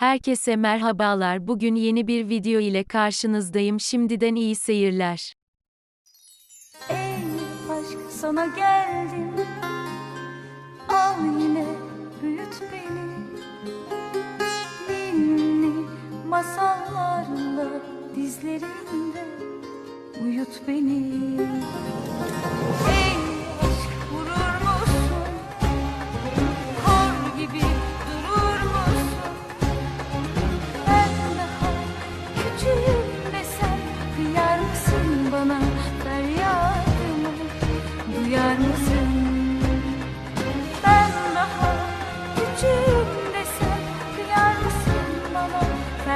Herkese merhabalar. Bugün yeni bir video ile karşınızdayım. Şimdiden iyi seyirler. Ey aşk sana geldim Al yine büyüt beni Ninni masallarla dizlerinde Uyut beni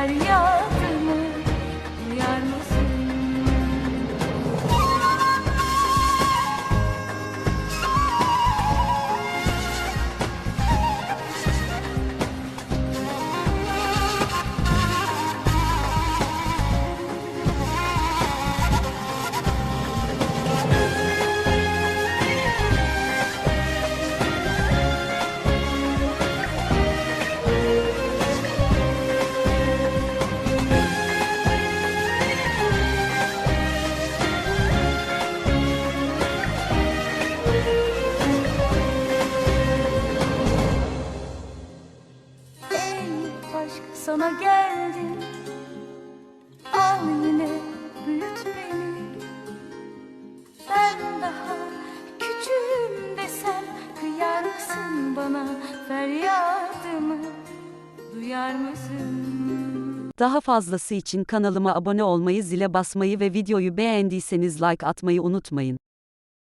feryadımı aşk sana geldim Al yine büyüt beni Ben daha küçüğüm desem Kıyar mısın bana feryadımı Duyar mısın? Daha fazlası için kanalıma abone olmayı, zile basmayı ve videoyu beğendiyseniz like atmayı unutmayın.